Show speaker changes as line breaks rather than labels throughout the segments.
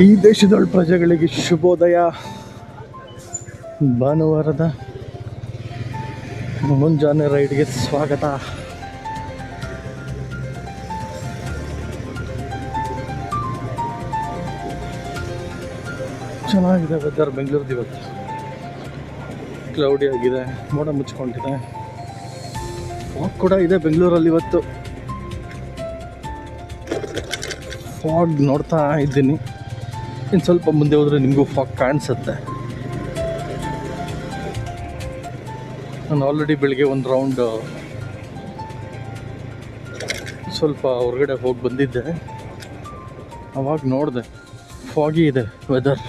ಈ ದೇಶದೊಳ ಪ್ರಜೆಗಳಿಗೆ ಶುಭೋದಯ. ಭಾನುವಾರದ ಮುಂಜಾನೆ ರೈಡ್ಗೆ ಸ್ವಾಗತ. ಚೆನ್ನಾಗಿದೆ ವೆದರ್ ಬೆಂಗಳೂರು ಇವತ್ತು. ಕ್ಲೌಡಿ ಆಗಿದೆ, ಮೋಡ ಮುಚ್ಕೊಂಡಿದೆ. ಫಾಗ್ ಕೂಡ ಇದೆ ಬೆಂಗಳೂರಲ್ಲಿ ಇವತ್ತು. ಫಾಗ್ ನೋಡ್ತಾ ಇದ್ದೀನಿ. ಇನ್ನು ಸ್ವಲ್ಪ ಮುಂದೆ ಹೋದರೆ ನಿಮಗೂ ಫಾಗ್ ಕಾಣಿಸುತ್ತೆ. ನಾನು ಆಲ್ರೆಡಿ ಬೆಳಿಗ್ಗೆ ಒಂದು ರೌಂಡ್ ಸ್ವಲ್ಪ ಹೊರಗಡೆ ಹೋಗಿ ಬಂದಿದ್ದೆ. ಅವಾಗ ನೋಡಿದೆ ಫಾಗಿ ಇದೆ ವೆದರ್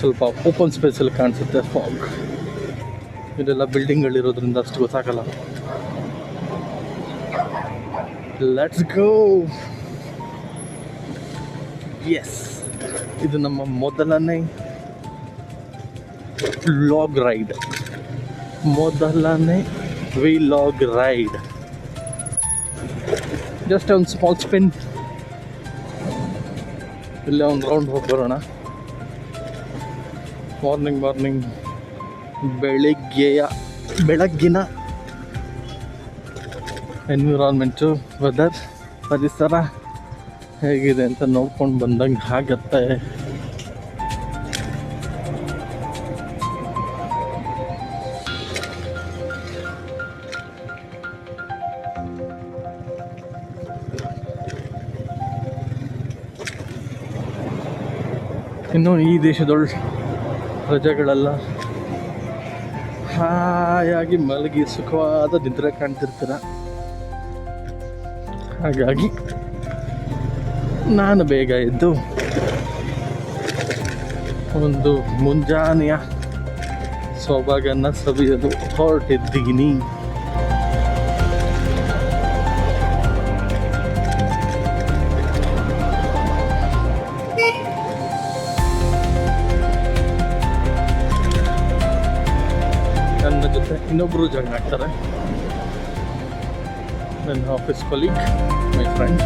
ಸ್ವಲ್ಪ ಓಪನ್ ಸ್ಪೇಸಲ್ಲಿ ಕಾಣಿಸುತ್ತೆ ಫಾಗ್ ಇದೆಲ್ಲ ಬಿಲ್ಡಿಂಗ್ಗಳಿರೋದ್ರಿಂದ ಅಷ್ಟು ಗೊತ್ತಾಗಲ್ಲ. ಲೆಟ್ಸ್ ಗೋ ಎಸ್ ಇದು ನಮ್ಮ ಮೊದಲನೇ ಲಾಗ್ ರೈಡ್ ಮೊದಲನೇ ವಿ ಲಾಗ್ ರೈಡ್ ಜಸ್ಟ್ ಒಂದು ಸ್ಮಾಲ್ ಸ್ಪಿನ್ ಇಲ್ಲೇ ಒಂದು ರೌಂಡ್ ಹೋಗಿ ಬರೋಣ. ಮಾರ್ನಿಂಗ್ ಮಾರ್ನಿಂಗ್ ಬೆಳಿಗ್ಗೆಯ ಬೆಳಗ್ಗಿನ ಎನ್ವಿರಾನ್ಮೆಂಟು ವೆದರ್ ಪರಿಸರ. ಹೇಗಿದೆ ಅಂತ ನೋಡ್ಕೊಂಡು ಬಂದಂಗೆ ಆಗತ್ತೆ. ಇನ್ನು ಈ ದೇಶದೊಳಗೆ ಪ್ರಜೆಗಳೆಲ್ಲ ಹಾಯಾಗಿ ಮಲಗಿ ಸುಖವಾದ ನಿದ್ರೆ ಕಾಣ್ತಿರ್ತೀರ. ಹಾಗಾಗಿ ನಾನು ಬೇಗ ಎದ್ದು ಒಂದು ಮುಂಜಾನೆಯ ಸೊಬಗನ್ನು ಸವಿಯಲು ಹೊರಟಿದ್ದೀನಿ. ನನ್ನ ಜೊತೆ ಇನ್ನೊಬ್ಬರು ಜಾಯ್ನ್ ಆಗ್ತಾರೆ. ನನ್ನ ಆಫೀಸ್ ಕೊಲೀಗ್ ಮೈ ಫ್ರೆಂಡ್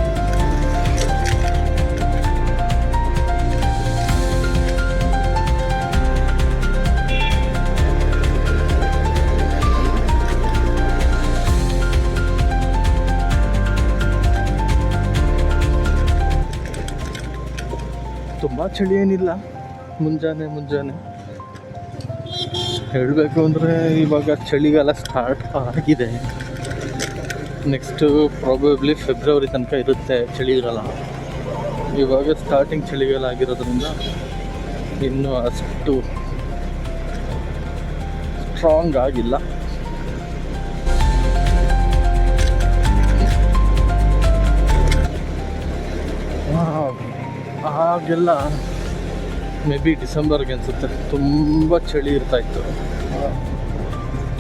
ತುಂಬ ಚಳಿ ಏನಿಲ್ಲ. ಮುಂಜಾನೆ ಮುಂಜಾನೆ. ಹೇಳಬೇಕು ಅಂದರೆ ಇವಾಗ ಚಳಿಗಾಲ ಸ್ಟಾರ್ಟ್ ಆಗಿದೆ. ನೆಕ್ಸ್ಟು ಪ್ರಾಬಬ್ಲಿ ಫೆಬ್ರವರಿ ತನಕ ಇರುತ್ತೆ ಚಳಿಗಾಲ. ಇವಾಗ ಸ್ಟಾರ್ಟಿಂಗ್ ಚಳಿಗಾಲ ಆಗಿರೋದ್ರಿಂದ ಇನ್ನೂ ಅಷ್ಟು ಸ್ಟ್ರಾಂಗ್ ಆಗಿಲ್ಲ. ಹಾಗೆಲ್ಲ ಮೇ ಬಿ ಡಿಸೆಂಬರ್ಗೆ ಅನಿಸುತ್ತೆ. ತುಂಬ ಚಳಿ ಇರ್ತಾ ಇತ್ತು.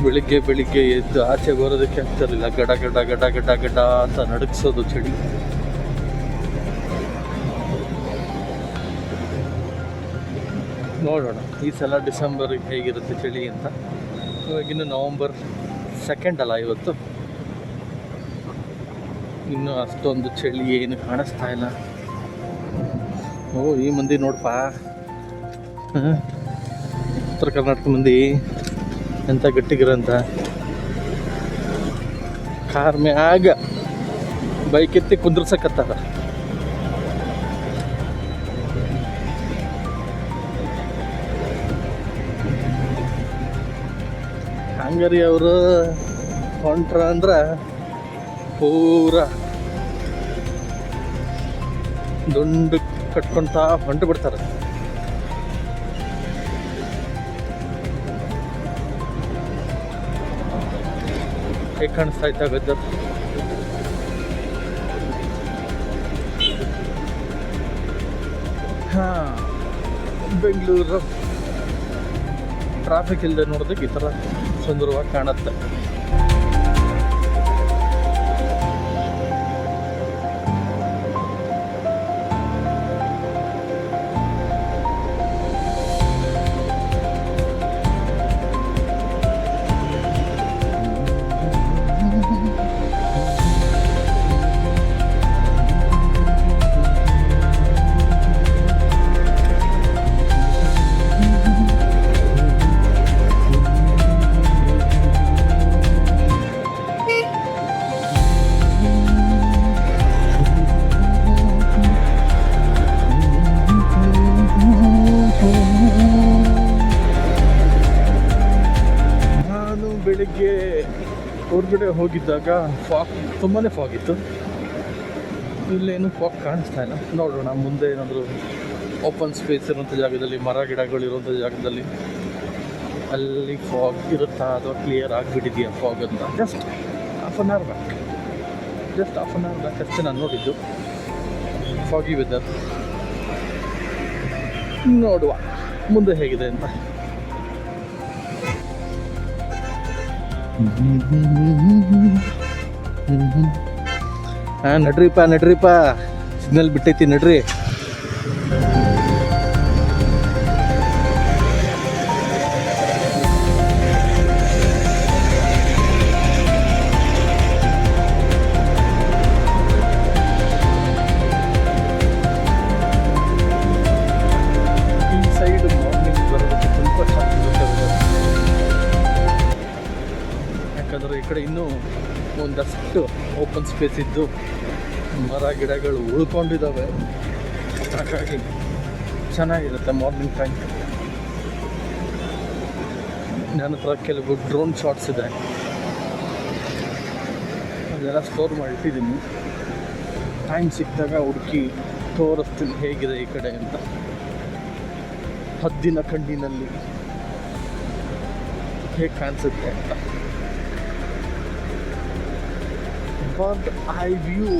ಬೆಳಿಗ್ಗೆ ಬೆಳಿಗ್ಗೆ ಎದ್ದು ಆಚೆ ಬರೋದಕ್ಕೆ ಆಗ್ತಿರಲಿಲ್ಲ ಗಡ ಗಡ ಗಡ ಗಡ ಗಡ ಅಂತ ನಡಗಿಸೋದು ಚಳಿ. ನೋಡೋಣ, ಈ ಸಲ ಡಿಸೆಂಬರ್ ಹೇಗಿರುತ್ತೆ ಚಳಿ ಅಂತ. ಇವಾಗಿನ್ನು ನವಂಬರ್ ಸೆಕೆಂಡ್ ಅಲ್ಲ ಇವತ್ತು. ಇನ್ನೂ ಅಷ್ಟೊಂದು ಚಳಿ ಏನು ಕಾಣಿಸ್ತಾ ಇಲ್ಲ. ಓ, ಈ ಮಂದಿ ನೋಡಪ್ಪ? ಉತ್ತರ ಕರ್ನಾಟಕ ಮಂದಿ. ಎಂಥ ಗಟ್ಟಿಗಿರಂತ ಕಾರ್ ಮ್ಯಾಗ ಬೈಕ್ ಎತ್ತಿ ಕುಂದ್ರಸಕತ್ತಾರ. ಹಂಗರಿ ಅವರು ಹೊಂಟ್ರ ಅಂದ್ರ ಪೂರ ದುಂಡು ಕಟ್ಕೊಂತ ಹೊಂಟು ಬಿಡ್ತಾರೆ. ಹೇಗೆ ಕಾಣಿಸ್ತಾ ಇತ್ತ ಗದ್ದ ಹಾ, ಬೆಂಗಳೂರು. ಟ್ರಾಫಿಕ್ ಇಲ್ಲದೆ ನೋಡೋದಕ್ಕೆ ಈ ಥರ ಸುಂದರವಾಗಿ ಕಾಣುತ್ತೆ. ಹೊರಗಡೆ ಹೋಗಿದ್ದಾಗ ಫಾಗ್ ತುಂಬಾ ಫಾಗ್ ಇತ್ತು. ಇಲ್ಲೇನು ಫಾಗ್ ಕಾಣಿಸ್ತಾ ಇಲ್ಲ. ನೋಡೋಣ, ಮುಂದೆ ಏನಾದರೂ ಓಪನ್ ಸ್ಪೇಸ್ ಇರುವಂಥ ಜಾಗದಲ್ಲಿ, ಮರ ಗಿಡಗಳು ಇರುವಂಥ ಜಾಗದಲ್ಲಿ ಅಲ್ಲಿ ಫಾಗ್ ಇರುತ್ತಾ ಅಥವಾ ಕ್ಲಿಯರ್ ಆಗಿಬಿಟ್ಟಿದೆಯಾ ಫಾಗ್ ಅಂತ? Just half an hour back just half an hour back ಅಷ್ಟೇ ನಾನು ನೋಡಿದ್ದು. ಫಾಗಿ ವೆದರ್ ನೋಡುವ. ಮುಂದೆ ಹೇಗಿದೆ ಅಂತ. ಹಾಂ ನಡ್ರಿಪ್ಪ ನಡ್ರಿಪ್ಪ. ಸಿಗ್ನಲ್ ಬಿಟ್ಟೈತಿ ನಡ್ರಿ. ಸ್ಪೇಸ್ ಇದ್ದು ಮರ ಗಿಡಗಳು ಉಳ್ಕೊಂಡಿದ್ದಾವೆ. ಹಾಗಾಗಿ ಚೆನ್ನಾಗಿರುತ್ತೆ ಮಾರ್ನಿಂಗ್ ಟೈಮ್ ನನ್ನ ಹತ್ರ ಕೆಲವು ಡ್ರೋನ್ ಶಾಟ್ಸ್ ಇದೆ. ಅದೆಲ್ಲ ಸ್ಟೋರ್ ಮಾಡಿಟ್ಟಿದ್ದೀನಿ. ಟೈಮ್ ಸಿಕ್ಕಿದಾಗ ಹುಡುಕಿ ತೋರಿಸ್ತೀನಿ ಹೇಗಿದೆ ಈ ಕಡೆ ಅಂತ. ಹದ್ದಿನ ಕಣ್ಣಿನಲ್ಲಿ ಹೇಗೆ ಕಾಣಿಸುತ್ತೆ ಅಂತ. ಬರ್ಡ್ ಐ ವ್ಯೂ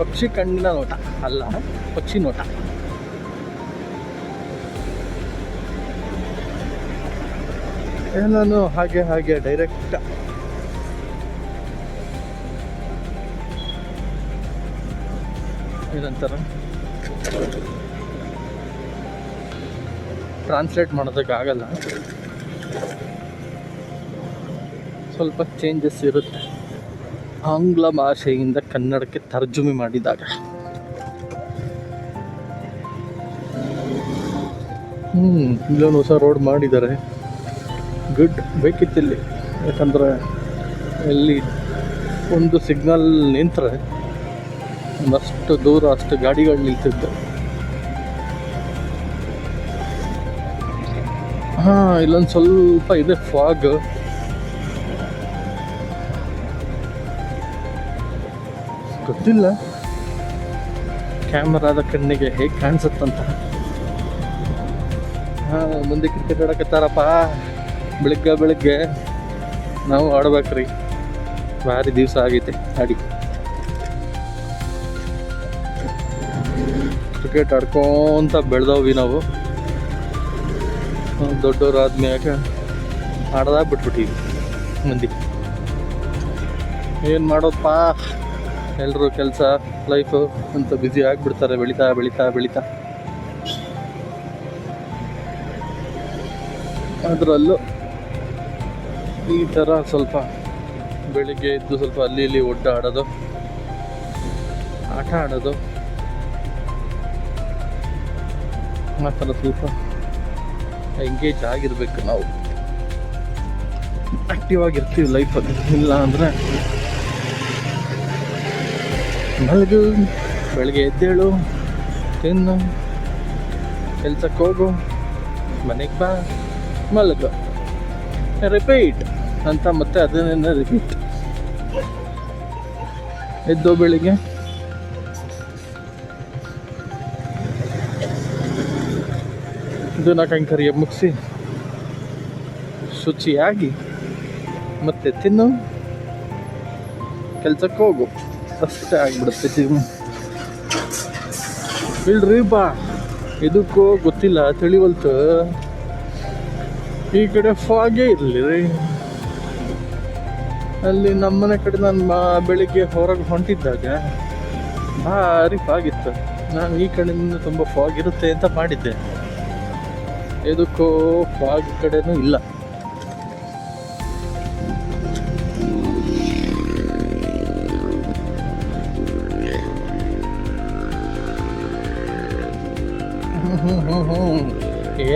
ಪಕ್ಷಿ ಕಣ್ಣಿನ ನೋಟ. ಅಲ್ಲ, ಪಕ್ಷಿ ನೋಟ. ನಾನು ಹಾಗೆ ಹಾಗೆ ಡೈರೆಕ್ಟ್ ಏನಂತಾರ? ಟ್ರಾನ್ಸ್ಲೇಟ್ ಮಾಡೋದಕ್ಕಾಗಲ್ಲ ಸ್ವಲ್ಪ ಚೇಂಜಸ್ ಇರುತ್ತೆ. ಆಂಗ್ಲ ಭಾಷೆಯಿಂದ ಕನ್ನಡಕ್ಕೆ ತರ್ಜುಮೆ ಮಾಡಿದಾಗ. ಹ್ಞೂ ಇಲ್ಲೊಂದು ಹೊಸ ರೋಡ್ ಮಾಡಿದ್ದಾರೆ ಗುಡ್ ಬೇಕಿತ್ತಿಲ್ಲಿ ಯಾಕಂದರೆ ಇಲ್ಲಿ ಒಂದು ಸಿಗ್ನಲ್ ನಿಂತರೆ ಒಂದಷ್ಟು ದೂರ ಅಷ್ಟು ಗಾಡಿಗಳು ನಿಲ್ತಿದ್ದು. ಹಾಂ, ಇಲ್ಲೊಂದು ಸ್ವಲ್ಪ ಇದೆ ಫಾಗ್ ಗೊತ್ತಿಲ್ಲ. ಕ್ಯಾಮರಾದ ಕಣ್ಣಿಗೆ ಹೇಗೆ ಕಾಣಿಸುತ್ತಂತ. ಹಾಂ, ಮುಂದೆ ಕ್ರಿಕೆಟ್ ಆಡಕತ್ತಾರಪ್ಪ. ಬೆಳಗ್ಗೆ ಬೆಳಗ್ಗೆ ನಾವು ಆಡ್ಬೇಕ್ರಿ. ಭಾರಿ ದಿವಸ ಆಗೈತೆ ಆಡಿ. ಕ್ರಿಕೆಟ್ ಆಡ್ಕೊಂತ ಬೆಳೆದವ್ವಿ ನಾವು. ದೊಡ್ಡವ್ರು ಆದ್ಮ್ಯಾಗ ಆಡ್ದಾಗ ಬಿಟ್ಬಿಟ್ಟಿವಿ. ಮಂದಿ. ಏನು ಮಾಡೋದಪ್ಪ ಎಲ್ಲರೂ ಕೆಲಸ ಲೈಫು ಅಂತ ಬ್ಯುಸಿ ಆಗಿಬಿಡ್ತಾರೆ, ಬೆಳೀತಾ ಬೆಳೀತಾ ಬೆಳೀತಾ. ಅದರಲ್ಲೂ ಈ ಥರ ಸ್ವಲ್ಪ ಬೆಳಿಗ್ಗೆ ಎದ್ದು ಸ್ವಲ್ಪ ಅಲ್ಲಿ ಇಲ್ಲಿ ಒಡ್ಡಾಡೋದು ಆಟ ಆಡೋದು. ಆ ಥರ ಸ್ವಲ್ಪ ಎಂಗೇಜ್ ಆಗಿರ್ಬೇಕು ನಾವು. ಆಕ್ಟಿವ್ ಆಗಿರ್ತೀವಿ ಲೈಫಲ್ಲಿ ಇಲ್ಲ ಅಂದರೆ ಮಲಗು, ಬೆಳಗ್ಗೆ ಎದ್ದೇಳು, ತಿನ್ನು, ಕೆಲ್ಸಕ್ಕೆ ಹೋಗು, ಮನೆಗೆ ಬಾ, ಮಲಗು. ರಿಪೀಟ್ ಅಂತ ಮತ್ತೆ ಅದನ್ನೇ ರಿಪೀಟ್ ಎದ್ದು ಬೆಳಿಗ್ಗೆ. ಇದನ್ನ ಕೈಂಕರ್ಯ ಮುಗಿಸಿ, ಶುಚಿಯಾಗಿ ಮತ್ತೆ ತಿನ್ನು, ಕೆಲ್ಸಕ್ಕೆ ಹೋಗು. ಅಷ್ಟೇ ಆಗ್ಬಿಡುತ್ತೆ ಇಲ್ರಿ ಬಾ. ಇದಕ್ಕೂ ಗೊತ್ತಿಲ್ಲ, ತಿಳಿವಲ್ತು. ಈ ಕಡೆ ಫಾಗೇ ಇರಲಿ ಅಲ್ಲಿ ನಮ್ಮನೆ ಕಡೆ ನಾನು ಮಾ ಬೆಳಿಗ್ಗೆ ಹೊರಗೆ ಹೊಂಟಿದ್ದಾಗ ಭಾರಿ ಫಾಗಿತ್ತು ನಾನು ಈ ಕಡೆಯಿಂದ ತುಂಬ ಫಾಗ್ ಇರುತ್ತೆ ಅಂತ ಮಾಡಿದ್ದೆ. ಇದಕ್ಕೂ ಫಾಗ್ ಕಡೆನೂ ಇಲ್ಲ.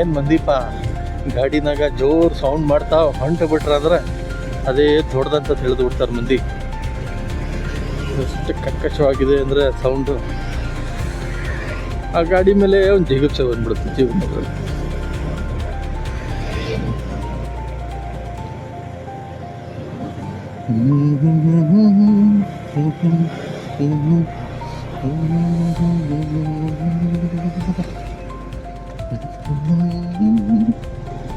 ಏನು ಮಂದಿಪ? ಗಾಡಿನಾಗ ಜೋರು ಸೌಂಡ್ ಮಾಡ್ತಾ ಹೊಂಟು ಬಿಟ್ರಂದ್ರೆ ಅದೇ ದೊಡ್ಡದಂತ ತಿಳಿದು ಬಿಡ್ತಾರೆ ಮಂದಿ. ಎಷ್ಟು ಕಕ್ಕಶವಾಗಿದೆ ಅಂದರೆ ಸೌಂಡು ಆ ಗಾಡಿ ಮೇಲೆ ಒಂದು ಜಿಗುಪ್ಸೆ ಬಂದ್ಬಿಡುತ್ತೆ ಜೀವನದಲ್ಲಿ.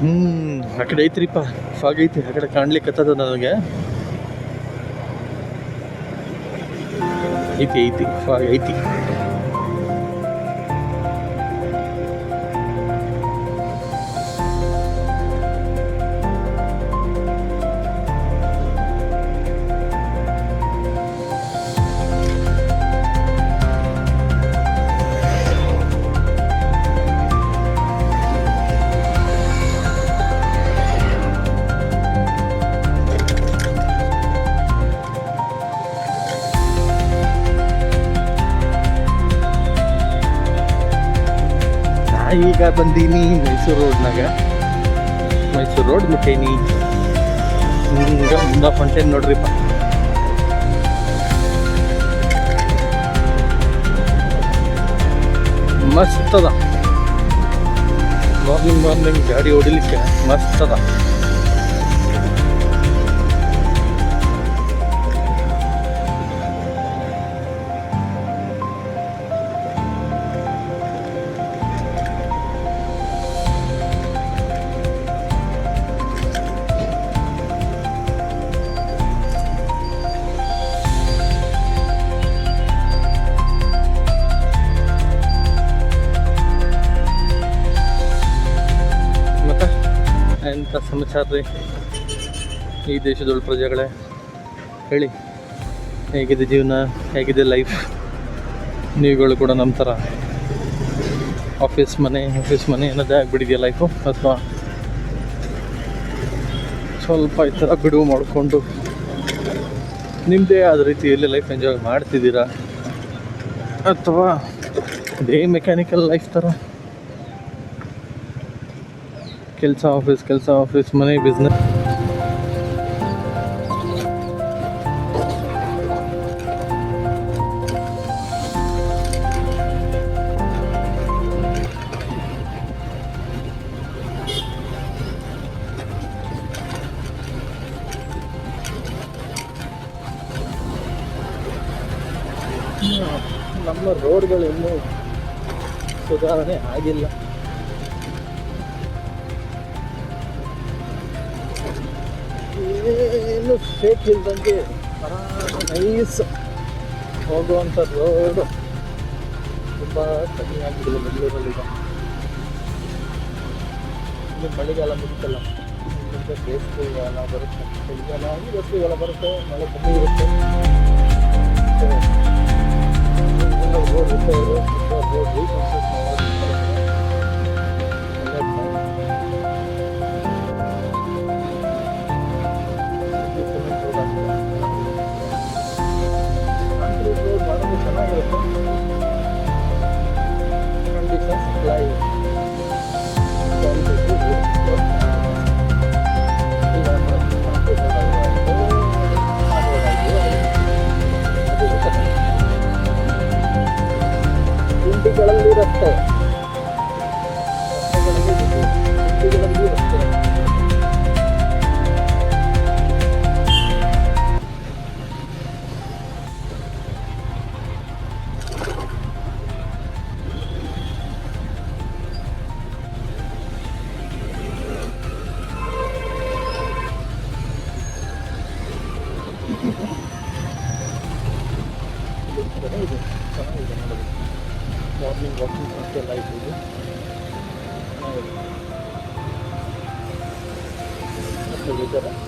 ಹ್ಮ್ ಆ ಕಡೆ ಐತ್ರಿಪ್ಪ. ಫಾಗ್ ಐತಿ ಆ ಕಡೆ ಕಾಣ್ಲಿಕ್ಕತ್ತದ ನನಗೆ. ಐತಿ ಐತಿ ಫಾಗ್ ಐತಿ. ಬಂದೀನಿ ಮೈಸೂರು ರೋಡ್ನಾಗ. ಮೈಸೂರು ರೋಡ್ ಮುಟ್ಟೇನಿ ಹಿಂಗ ಮುಂದ ಫಂಟೇನ್ ನೋಡ್ರಿಪ್ಪ. ಮಸ್ತ್ ಅದ. ಮಾರ್ನಿಂಗ್ ಮಾರ್ನಿಂಗ್ ಗಾಡಿ ಹೊಡಿಲಿಕ್ಕೆ ಮಸ್ತ್ ಅದ. ಸಮಾಚಾರ ರೀ ಈ ದೇಶದೊಳ ಪ್ರಜೆಗಳೇ, ಹೇಳಿ, ಹೇಗಿದೆ ಜೀವನ, ಹೇಗಿದೆ ಲೈಫ್ ನೀವುಗಳು ಕೂಡ ನಮ್ಮ ಥರ ಆಫೀಸ್ ಮನೆ ಆಫೀಸ್ ಮನೆ ಏನದೇ ಆಗಿಬಿಡಿದೆಯಾ ಲೈಫು ಅಥವಾ ಸ್ವಲ್ಪ ಈ ಥರ ಬಿಡುವು ಮಾಡಿಕೊಂಡು ನಿಮ್ಮದೇ ಆದ ರೀತಿಯಲ್ಲಿ ಲೈಫ್ ಎಂಜಾಯ್ ಮಾಡ್ತಿದ್ದೀರಾ? ಅಥವಾ ಅದೇ ಮೆಕ್ಯಾನಿಕಲ್ ಲೈಫ್ ಥರ? ಕೆಲಸ ಆಫೀಸ್ ಕೆಲಸ ಆಫೀಸ್ ಮನೆ ಬಿಸ್ನೆಸ್ ನಮ್ಮ ರೋಡ್ಗಳು ಇನ್ನೂ ಸುಧಾರಣೆ ಆಗಿಲ್ಲ. ಶೇಕ್ ಇಲ್ದಂಗೆ ನೈಸ್ ಹೋಗುವಂಥ ರೋಡು ತುಂಬ ಕಮ್ಮಿ ಆಗ್ತಿದೆ ಬೆಂಗಳೂರಲ್ಲಿ ಈಗ ಇದು ಮಳೆಗಾಲ ಮುಗಿತಲ್ಲ ಮುಂದೆ ಬೇಸಿಗೆಗಾಲ ಬರುತ್ತೆ ಚಳಿಗಾಲ ಆಗಿ ಬೇಸಿಗೆಗಾಲ ಬರುತ್ತೆ ಮಳೆ ಕಮ್ಮಿ ಇರುತ್ತೆ ರೋಡ್ ರೋಡ್ ರೀಕನ್ಸ್ಟ್ರಕ್ಟ್ ಮಾಡೋದು ವಾಕಿಂಗ್ ಮತ್ತೆ ಲೈಫ್ ಇದು ಚೆನ್ನಾಗಿದೆ ಮತ್ತೆ ವೆದರ್ ಮಳೆಗಾಲದಲ್ಲಿ ಸಿಂಪಲ್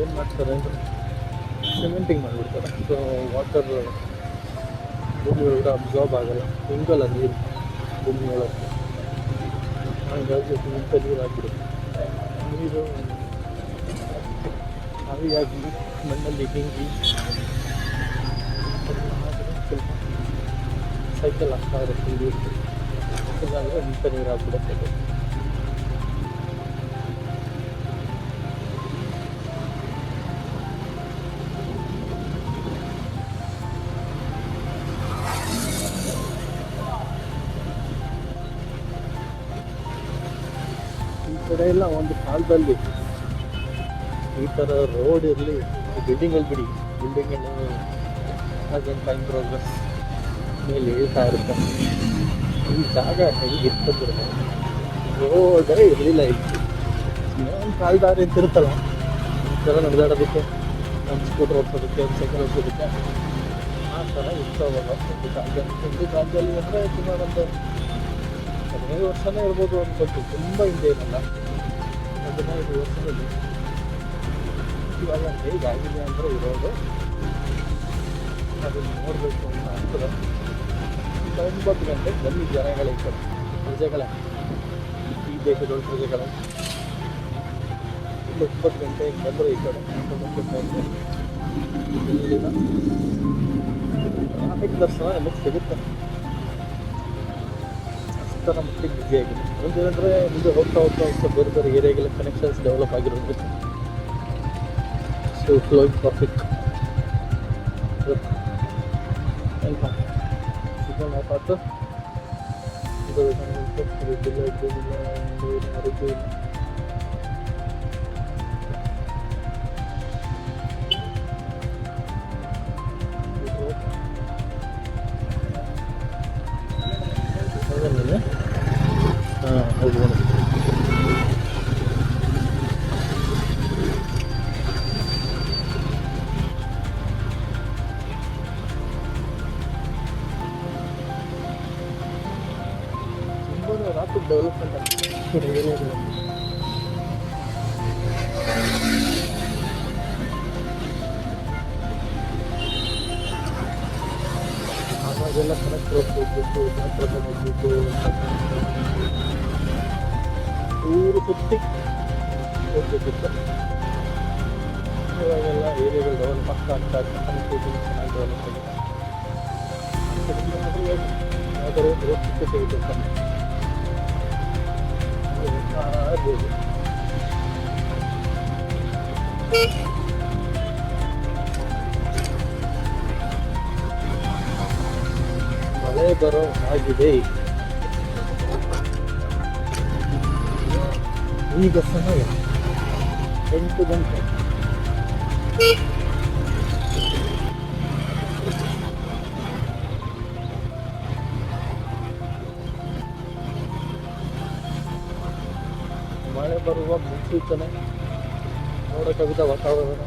ಏನು ಮಾಡ್ತಾರೆ ಅಂದರೆ ಸಿಮೆಂಟಿಂಗ್ ಮಾಡಿಬಿಡ್ತಾರೆ. ಸೊ ವಾಟರ್ ಭೂಮಿ ಒಳಗಡೆ ಅಬ್ಸಾರ್ಬ್ ಆಗಲ್ಲ ಹಿಂಗಲ್ಲ ನೀರು ಭೂಮಿ ಒಳಗೆ ಹಂಗಾಗಿ ಇಂಥ ನೀರು ಹಾಕಿಬಿಡುತ್ತೆ. ನೀರು ಆವಿಯಾಗಿ ಮಣ್ಣಲ್ಲಿ ಹಿಂಗಿ ಸ್ವಲ್ಪ ಸೈಕಲ್ ಆಗ್ತಾ ಇರುತ್ತೆ. ನೀರು. ನೀರು ಹಾಕ್ಬಿಡುತ್ತೆ. ಕಡೆ ಇಲ್ಲ, ಒಂದು ಕಾಲದಲ್ಲಿ. ಈ ಥರ ರೋಡ್ ಇರಲಿ ಬಿಲ್ಡಿಂಗ್ಗಳು ಬಿಡಿ. ಬಿಲ್ಡಿಂಗ್ ಅದೇನು ಟೈಮ್ ಪ್ರೋಗ್ರೆಸ್ ಮೇಲೆ ಹೇಳ್ತಾ ಇರುತ್ತೆ ಈ ಜಾಗ ಹೇಗಿರ್ತದ್ರೆ ರೋಡೇ ಇರಲಿಲ್ಲ ಇತ್ತು ಒಂದು ಕಾಲ್ದಾರಿ ಅಂತ ಇರುತ್ತಲ್ಲ, ಈ ಥರ ನಡೆದಾಡೋದಕ್ಕೆ, ಒಂದು ಸ್ಕೂಟರ್ ಓಡಿಸೋದಕ್ಕೆ, ಒಂದು ಸೈಕಲ್ ಓಡಿಸೋದಕ್ಕೆ, ಆ ಥರ ಇರ್ತಾವಲ್ಲ. ಒಂದು ಕಾಲದಲ್ಲಿ ಒಂದು ಕಾಲದಲ್ಲಿ ಅಂದರೆ ಸುಮಾರು ಒಂದು ಹದಿನೈದು ವರ್ಷನೇ ಇರ್ಬೋದು ಅನ್ಕೊಳ್ತು ತುಂಬ ಹಿಂದೆ ಏನಲ್ಲ ಹದಿನೈದು ವರ್ಷದಲ್ಲಿ ಇವಾಗ ಹೇಗಾಗಿದೆ ಅಂದರೆ ಇರೋದು ಅದನ್ನು ನೋಡಬೇಕು ಅಂತ ಆಗ್ತದೆ ಈಗ ಒಂಬತ್ತು ಗಂಟೆಗೆ ಬನ್ನಿ ಜನಗಳ ಈ ಕಡೆ ಪ್ರಜೆಗಳೇ ಈ ದೇಶದೊಳ ಪ್ರಜೆಗಳೇ ಇಲ್ಲಿ ಒಂಬತ್ತು ಗಂಟೆಗೆ ಬಂದರೆ ಈ ಕಡೆ ಒಂಬತ್ತು ಗಂಟೆ ಇಲ್ಲಿನ ಟ್ರಾಫಿಕ್ ದರ್ಶನ ನಿಮಗೆ ಸಿಗುತ್ತೆ ಅಷ್ಟರ ಮಟ್ಟಿಗೆ ಬ್ಯುಸಿ ಆಗಿದೆ. ಒಂದೇನಂದರೆ ಮುಂದೆ ಹೋಗ್ತಾ ಹೋಗ್ತಾ ಹೋಗ್ತಾ ಬೇರೆ ಬೇರೆ ಏರಿಯಾಗೆಲ್ಲ ಕನೆಕ್ಷನ್ಸ್ ಡೆವಲಪ್ ಆಗಿರೋದು so flowing traffic signal off ಆಯ್ತು, ಇದು ಒಂದು ಆರೋಗ್ಯ ಇಲ್ಲ. ತುಂಬಾ ರಾತ್ರಿ ಡೆವಲಪ್ಮೆಂಟ್ ಆಗ್ತದೆ ಏರಿಯಾಗಳಲ್ಲಿ ಅವಾಗೆಲ್ಲ ಕನೆಕ್ಟ್ ಹೋಗ್ಬೇಕು ಮಾತ್ರ ಹೋಗ್ಬೇಕು ಊರು ಸುತ್ತಿ ಹೋಗ್ಬೇಕಿತ್ತು ಇವಾಗೆಲ್ಲ ಏರಿಯಾಗಳು ಡೆವಲಪ್ ಆಗ್ತಾ ಆಗ್ತಾ ಆಗ್ತಾ ಕನೆಕ್ಟಿವಿಟಿ ಚೆನ್ನಾಗಿ ಡೆವಲಪ್ ಆಗಿದೆ ಆದರೆ ರೋಡ್ ಸುತ್ತ ಸಿಗುತ್ತೆ ತಾನೆ ಇರ್ಬೋದು ಮಳೆ ಬರೋ ಆಗಿದೆ ಈಗ ಸಮಯ ಎಂಟು ಗಂಟೆ ಮಳೆ ಬರುವ ಮುನ್ಸೂಚನೆ ನೋಡೋಕ್ಕಾಗಿದ್ದ ವಾತಾವರಣ